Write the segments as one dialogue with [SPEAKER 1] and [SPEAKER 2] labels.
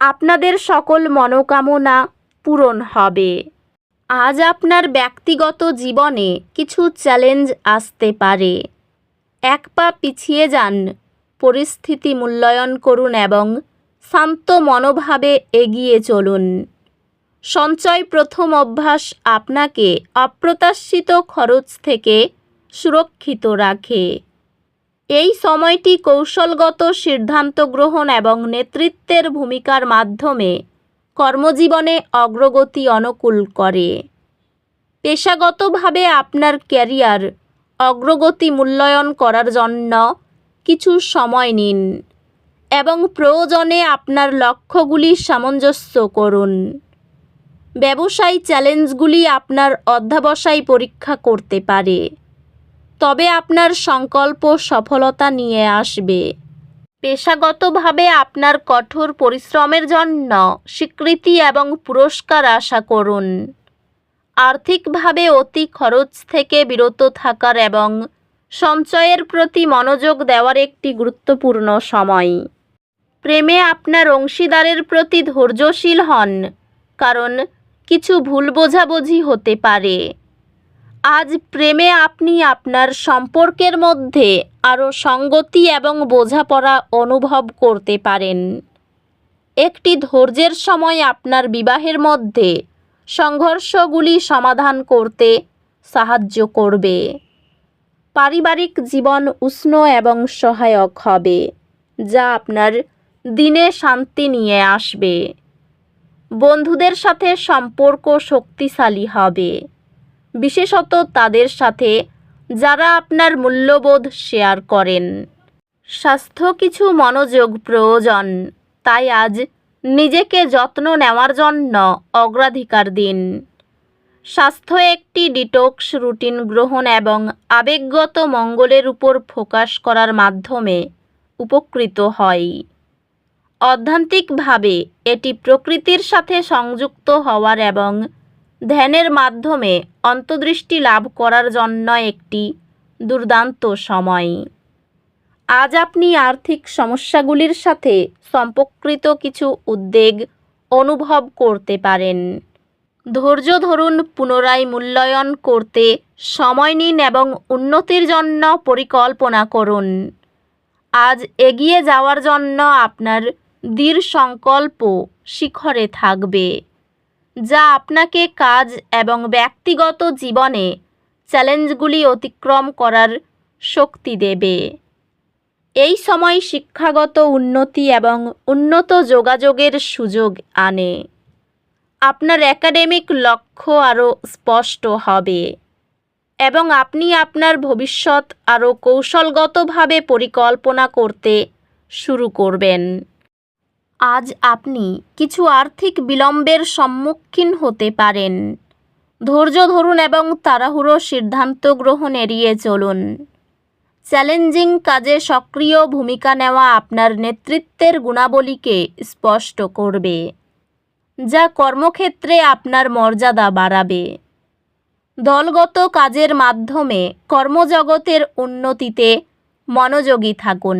[SPEAKER 1] আপনাদের সকল মনোকামনা পূরণ হবে। আজ আপনার ব্যক্তিগত জীবনে কিছু চ্যালেঞ্জ আসতে পারে। এক পা পিছিয়ে যান, পরিস্থিতি মূল্যায়ন করুন এবং শান্ত মনোভাবে এগিয়ে চলুন। সঞ্চয় প্রথম অভ্যাস আপনাকে অপ্রত্যাশিত খরচ থেকে সুরক্ষিত রাখে। এই সময়টি কৌশলগত সিদ্ধান্ত গ্রহণ এবং নেতৃত্বের ভূমিকার মাধ্যমে কর্মজীবনে অগ্রগতি অনুকূল করে। পেশাগতভাবে আপনার ক্যারিয়ার অগ্রগতি মূল্যায়ন করার জন্য কিছু সময় নিন এবং প্রয়োজনে আপনার লক্ষ্যগুলি সামঞ্জস্য করুন। ব্যবসায়ী চ্যালেঞ্জগুলি আপনার অধ্যাবসায় পরীক্ষা করতে পারে। তবে আপনার সংকল্প সফলতা নিয়ে আসবে। পেশাগতভাবে আপনার কঠোর পরিশ্রমের জন্য স্বীকৃতি এবং পুরস্কার আশা করুন। আর্থিকভাবে অতি খরচ থেকে বিরত থাকার এবং সঞ্চয়ের প্রতি মনোযোগ দেওয়ার একটি গুরুত্বপূর্ণ সময়। প্রেমে আপনার অংশীদারের প্রতি ধৈর্যশীল হন, কারণ কিছু ভুল বোঝাবুঝি হতে পারে। আজ প্রেমে আপনি আপনার সম্পর্কের মধ্যে আরও সঙ্গতি এবং বোঝাপড়া অনুভব করতে পারেন। একটি ধৈর্যের সময় আপনার বিবাহের মধ্যে সংঘর্ষগুলি সমাধান করতে সাহায্য করবে। পারিবারিক জীবন উষ্ণ এবং সহায়ক হবে, যা আপনার দিনে শান্তি নিয়ে আসবে। বন্ধুদের সাথে সম্পর্ক শক্তিশালী হবে। বিশেষত তাদের সাথে যারা আপনার মূল্যবোধ শেয়ার করেন। স্বাস্থ্য কিছু মনোযোগ প্রয়োজন, তাই আজ নিজেকে যত্ন নেওয়ার জন্য অগ্রাধিকার দিন। স্বাস্থ্য একটি ডিটক্স রুটিন গ্রহণ এবং আবেগগত মঙ্গলের উপর ফোকাস করার মাধ্যমে উপকৃত হয়। অধ্যান্তিকভাবে এটি প্রকৃতির সাথে সংযুক্ত হওয়ার এবং ধ্যানের মাধ্যমে অন্তর্দৃষ্টি লাভ করার জন্য একটি দুর্দান্ত সময়। আজ আপনি আর্থিক সমস্যাগুলির সাথে সম্পর্কিত কিছু উদ্বেগ অনুভব করতে পারেন। ধৈর্য ধরুন পুনরায় মূল্যায়ন করতে সময় নিন এবং উন্নতির জন্য পরিকল্পনা করুন। আজ এগিয়ে যাওয়ার জন্য আপনার দৃঢ় সংকল্প শিখরে থাকবে। যা আপনাকে কাজ এবং ব্যক্তিগত জীবনে চ্যালেঞ্জগুলি অতিক্রম করার শক্তি দেবে। এই সময় শিক্ষাগত উন্নতি এবং উন্নত যোগাযোগের সুযোগ আনে। আপনার একাডেমিক লক্ষ্য আরও স্পষ্ট হবে এবং আপনি আপনার ভবিষ্যৎ আরও কৌশলগতভাবে পরিকল্পনা করতে শুরু করবেন। আজ আপনি কিছু আর্থিক বিলম্বের সম্মুখীন হতে পারেন। ধৈর্য ধরুন এবং তাড়াহুড়ো সিদ্ধান্ত গ্রহণ এড়িয়ে চলুন। চ্যালেঞ্জিং কাজে সক্রিয় ভূমিকা নেওয়া আপনার নেতৃত্বের গুণাবলীকে স্পষ্ট করবে, যা কর্মক্ষেত্রে আপনার মর্যাদা বাড়াবে। দলগত কাজের মাধ্যমে কর্মজগতের উন্নতিতে মনোযোগী থাকুন।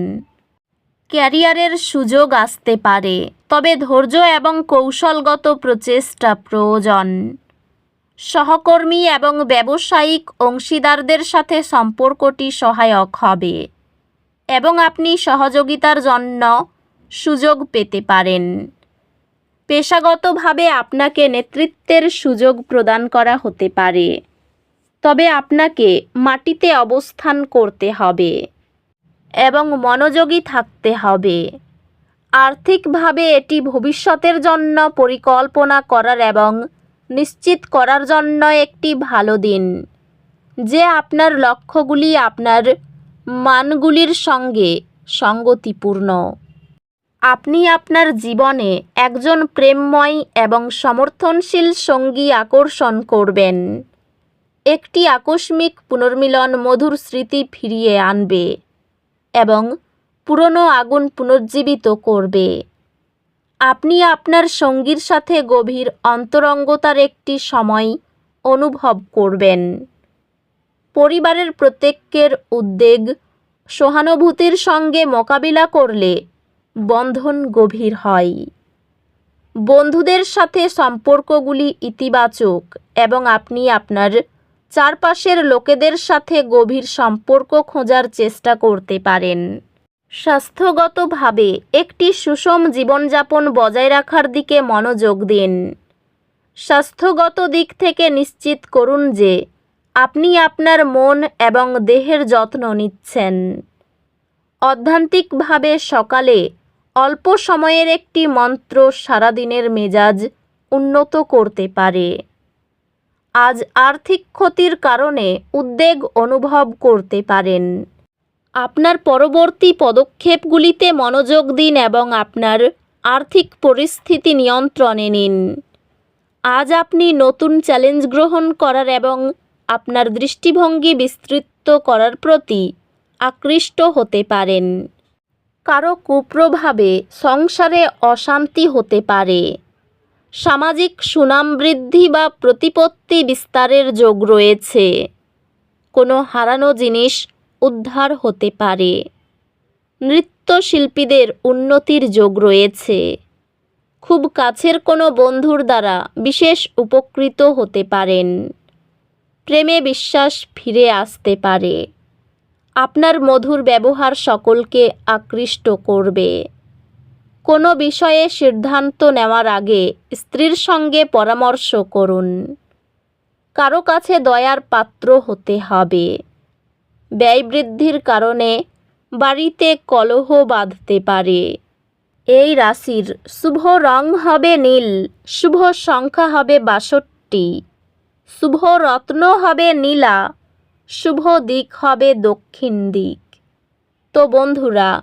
[SPEAKER 1] ক্যারিয়ারের সুযোগ আসতে পারে, তবে ধৈর্য এবং কৌশলগত প্রচেষ্টা প্রয়োজন। সহকর্মী এবং ব্যবসায়িক অংশীদারদের সাথে সম্পর্কটি সহায়ক হবে এবং আপনি সহযোগিতার জন্য সুযোগ পেতে পারেন। পেশাগতভাবে আপনাকে নেতৃত্বের সুযোগ প্রদান করা হতে পারে, তবে আপনাকে মাটিতে অবস্থান করতে হবে। এবং মনোযোগী থাকতে হবে। আর্থিকভাবে এটি ভবিষ্যতের জন্য পরিকল্পনা করার এবং নিশ্চিত করার জন্য একটি ভালো দিন। যে আপনার লক্ষ্যগুলি আপনার মানগুলির সঙ্গে সঙ্গতিপূর্ণ। আপনি আপনার জীবনে একজন প্রেমময় এবং সমর্থনশীল সঙ্গী আকর্ষণ করবেন। একটি আকস্মিক পুনর্মিলন মধুর স্মৃতি ফিরিয়ে আনবে। পুরনো আগুন পুনর্জীবিত করবে। আপনি আপনার সঙ্গীর সাথে গভীর অন্তরঙ্গতার একটি সময় অনুভব করবেন। পরিবারের প্রত্যেকের উদ্বেগ সহানুভূতির সঙ্গে মোকাবিলা করলে বন্ধন গভীর হয়। বন্ধুদের সাথে সম্পর্কগুলি ইতিবাচক এবং আপনি আপনার চারপাশের লোকেদের সাথে গভীর সম্পর্ক খোঁজার চেষ্টা করতে পারেন। স্বাস্থ্যগতভাবে একটি সুষম জীবনযাপন বজায় রাখার দিকে মনোযোগ দিন। স্বাস্থ্যগত দিক থেকে নিশ্চিত করুন যে আপনি আপনার মন এবং দেহের যত্ন নিচ্ছেন। অধ্যান্তিকভাবে সকালে অল্প সময়ের একটি মন্ত্র সারাদিনের মেজাজ উন্নত করতে পারে। আজ আর্থিক ক্ষতির কারণে উদ্বেগ অনুভব করতে পারেন। আপনার পরবর্তী পদক্ষেপগুলিতে মনোযোগ দিন এবং আপনার আর্থিক পরিস্থিতি নিয়ন্ত্রণে নিন। আজ আপনি নতুন চ্যালেঞ্জ গ্রহণ করার এবং আপনার দৃষ্টিভঙ্গি বিস্তৃত করার প্রতি আকৃষ্ট হতে পারেন। কারও কুপ্রভাবে সংসারে অশান্তি হতে পারে। সামাজিক সুনাম বৃদ্ধি বা প্রতিপত্তি বিস্তারের যোগ রয়েছে। কোনো হারানো জিনিস উদ্ধার হতে পারে। নৃত্যশিল্পীদের উন্নতির যোগ রয়েছে। খুব কাছের কোনো বন্ধুর দ্বারা বিশেষ উপকৃত হতে পারেন। প্রেমে বিশ্বাস ফিরে আসতে পারে। আপনার মধুর ব্যবহার সকলকে আকৃষ্ট করবে। কোনো বিষয়ে সিদ্ধান্ত নেওয়ার আগে স্ত্রীর সঙ্গে পরামর্শ করুন। কারও কাছে দয়ার পাত্র হতে হবে। ব্যয় বৃদ্ধির কারণে বাড়িতে কলহ বাঁধতে পারে। এই রাশির শুভ রং হবে নীল, শুভ সংখ্যা হবে বাষট্টি, শুভ রত্ন হবে নীলা, শুভ দিক হবে দক্ষিণ দিক। তো বন্ধুরা